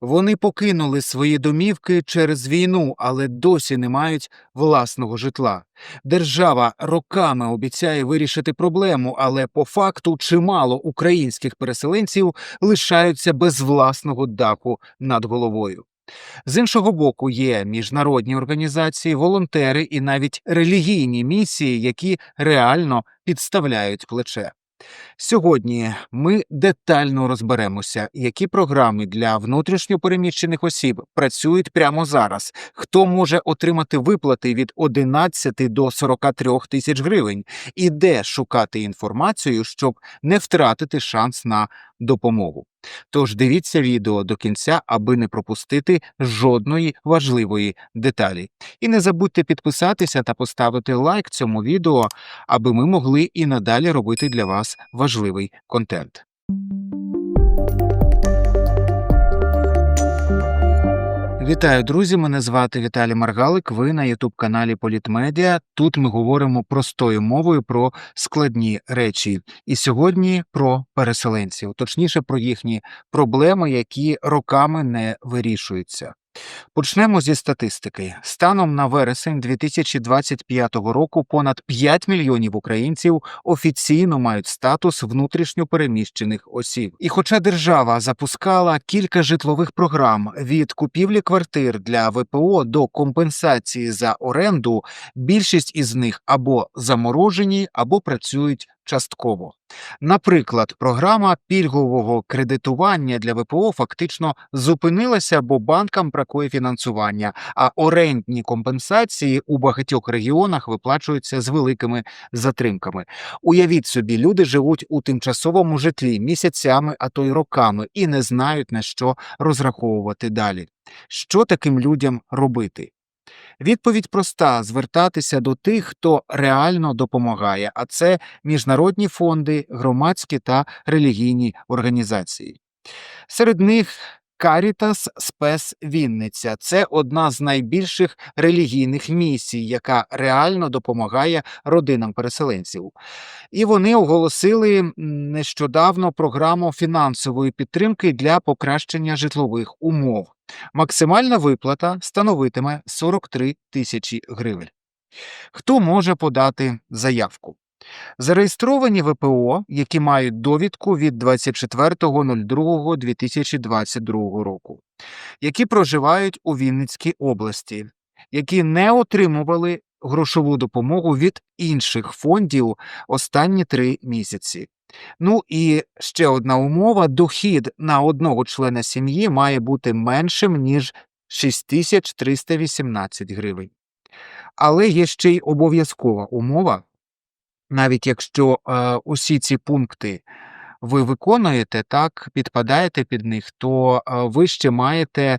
Вони покинули свої домівки через війну, але досі не мають власного житла. Держава роками обіцяє вирішити проблему, але по факту чимало українських переселенців лишаються без власного даху над головою. З іншого боку, є міжнародні організації, волонтери і навіть релігійні місії, які реально підставляють плече. Сьогодні ми детально розберемося, які програми для внутрішньопереміщених осіб працюють прямо зараз, хто може отримати виплати від 11 до 43 тисяч гривень, і де шукати інформацію, щоб не втратити шанс на допомогу. Тож дивіться відео до кінця, аби не пропустити жодної важливої деталі. І не забудьте підписатися та поставити лайк цьому відео, аби ми могли і надалі робити для вас важливий контент. Вітаю, друзі! Мене звати Віталій Маргалик. Ви на Ютуб каналі Політмедіа. Тут ми говоримо простою мовою про складні речі. І сьогодні про переселенців, точніше про їхні проблеми, які роками не вирішуються. Почнемо зі статистики. Станом на вересень 2025 року понад 5 мільйонів українців офіційно мають статус внутрішньопереміщених осіб. І хоча держава запускала кілька житлових програм від купівлі квартир для ВПО до компенсації за оренду, більшість із них або заморожені, або працюють частково. Наприклад, програма пільгового кредитування для ВПО фактично зупинилася, бо банкам бракує фінансування, а орендні компенсації у багатьох регіонах виплачуються з великими затримками. Уявіть собі, люди живуть у тимчасовому житлі місяцями, а то й роками, і не знають на що розраховувати далі. Що таким людям робити? Відповідь проста: звертатися до тих, хто реально допомагає, а це міжнародні фонди, громадські та релігійні організації. Серед них Caritas Спес Вінниця це одна з найбільших релігійних місій, яка реально допомагає родинам переселенців. І вони оголосили нещодавно програму фінансової підтримки для покращення житлових умов. Максимальна виплата становитиме 43 тисячі гривень. Хто може подати заявку? Зареєстровані ВПО, які мають довідку від 24.02.2022 року, які проживають у Вінницькій області, які не отримували грошову допомогу від інших фондів останні три місяці. Ну і ще одна умова: дохід на одного члена сім'ї має бути меншим, ніж 6318 гривень. Але є ще й обов'язкова умова, навіть якщо е, усі ці пункти ви виконуєте, так, підпадаєте під них, то е, ви ще маєте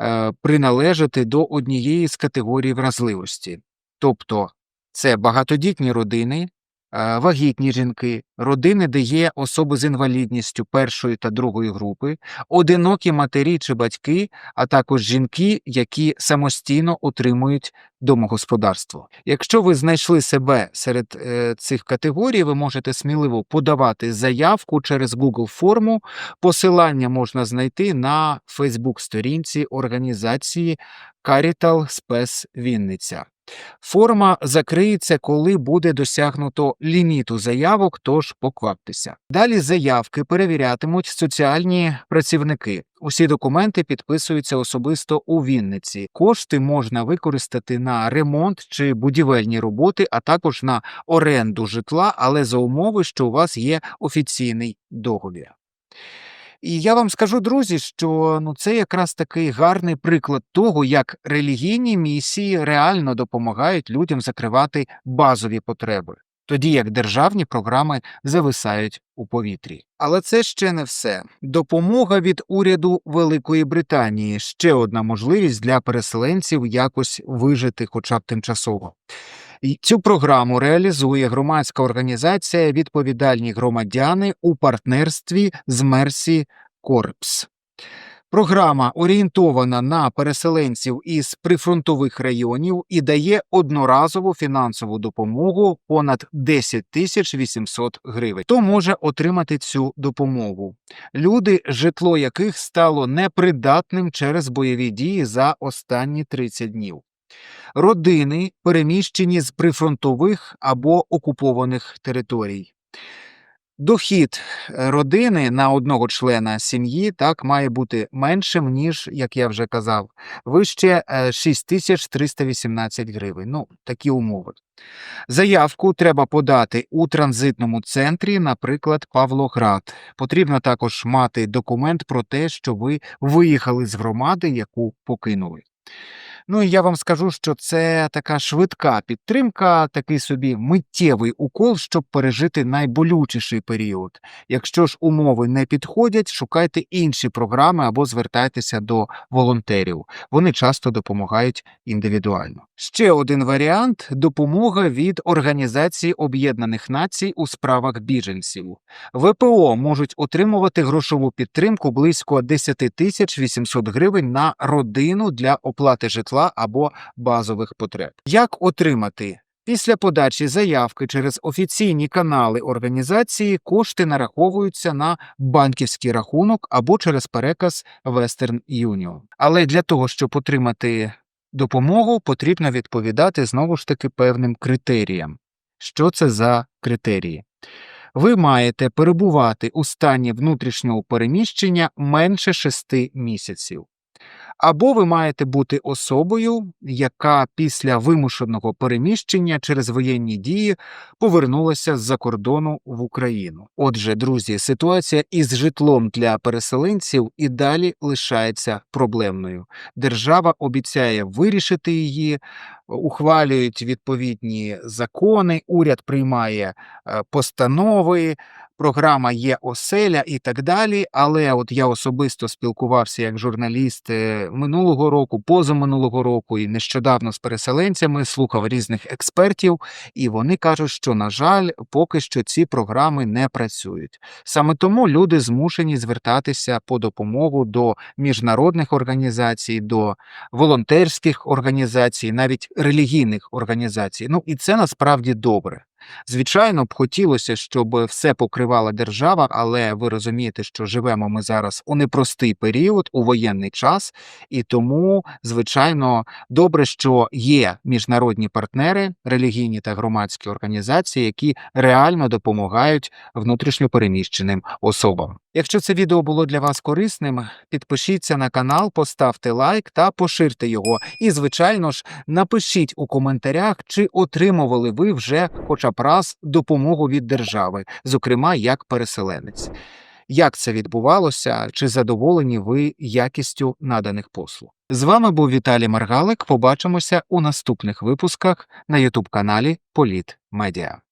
е, приналежати до однієї з категорій вразливості. Тобто це багатодітні родини, е, вагітні жінки, родини, де є особи з інвалідністю першої та другої групи, одинокі матері чи батьки, а також жінки, які самостійно утримують домогосподарство. Якщо ви знайшли себе серед е, цих категорій, ви можете сміливо подавати заявку через Google форму. Посилання можна знайти на Фейсбук-сторінці організації Carital Спес Вінниця. Форма закриється, коли буде досягнуто ліміту заявок, тож покваптеся. Далі заявки перевірятимуть соціальні працівники. Усі документи підписуються особисто у Вінниці. Кошти можна використати на ремонт чи будівельні роботи, а також на оренду житла, але за умови, що у вас є офіційний договір. І я вам скажу, друзі, що ну це якраз такий гарний приклад того, як релігійні місії реально допомагають людям закривати базові потреби, тоді як державні програми зависають у повітрі. Але це ще не все. Допомога від уряду Великої Британії ще одна можливість для переселенців якось вижити, хоча б тимчасово. Цю програму реалізує громадська організація Відповідальні громадяни у партнерстві з Мерсі Корпс. Програма орієнтована на переселенців із прифронтових районів і дає одноразову фінансову допомогу понад 10 тисяч 800 гривень. Хто може отримати цю допомогу? Люди, житло яких стало непридатним через бойові дії за останні 30 днів. Родини, переміщені з прифронтових або окупованих територій. Дохід е, родини на одного члена сім'ї так має бути меншим, ніж, як я вже казав, вище е, 6318 гривень. Ну, такі умови. Заявку треба подати у транзитному центрі, наприклад, Павлоград. Потрібно також мати документ про те, що ви виїхали з громади, яку покинули. Ну і я вам скажу, що це така швидка підтримка, такий собі миттєвий укол, щоб пережити найболючіший період. Якщо ж умови не підходять, шукайте інші програми або звертайтеся до волонтерів. Вони часто допомагають індивідуально. Ще один варіант допомога від Організації Об'єднаних Націй у справах біженців. ВПО можуть отримувати грошову підтримку близько 10 тисяч 800 гривень на родину для оплати житла або базових потреб. Як отримати? Після подачі заявки через офіційні канали організації кошти нараховуються на банківський рахунок або через переказ Western Union. Але для того, щоб отримати допомогу, потрібно відповідати знову ж таки певним критеріям. Що це за критерії? Ви маєте перебувати у стані внутрішнього переміщення менше 6 місяців. Або ви маєте бути особою, яка після вимушеного переміщення через воєнні дії повернулася з-за кордону в Україну. Отже, друзі, ситуація із житлом для переселенців і далі лишається проблемною. Держава обіцяє вирішити її, ухвалюють відповідні закони, уряд приймає е, постанови. Програма є оселя і так далі. Але от я особисто спілкувався як журналіст е, минулого року, позаминулого року, і нещодавно з переселенцями слухав різних експертів, і вони кажуть, що на жаль, поки що ці програми не працюють. Саме тому люди змушені звертатися по допомогу до міжнародних організацій, до волонтерських організацій, навіть релігійних організацій. Ну і це насправді добре. Звичайно б хотілося, щоб все покривала держава, але ви розумієте, що живемо ми зараз у непростий період, у воєнний час, і тому, звичайно, добре, що є міжнародні партнери, релігійні та громадські організації, які реально допомагають внутрішньопереміщеним особам. Якщо це відео було для вас корисним, підпишіться на канал, поставте лайк та поширте його. І, звичайно ж, напишіть у коментарях, чи отримували ви вже хоча б раз допомогу від держави, зокрема як переселенець. Як це відбувалося? Чи задоволені ви якістю наданих послуг? З вами був Віталій Маргалик. Побачимося у наступних випусках на Ютуб каналі Політ Медіа.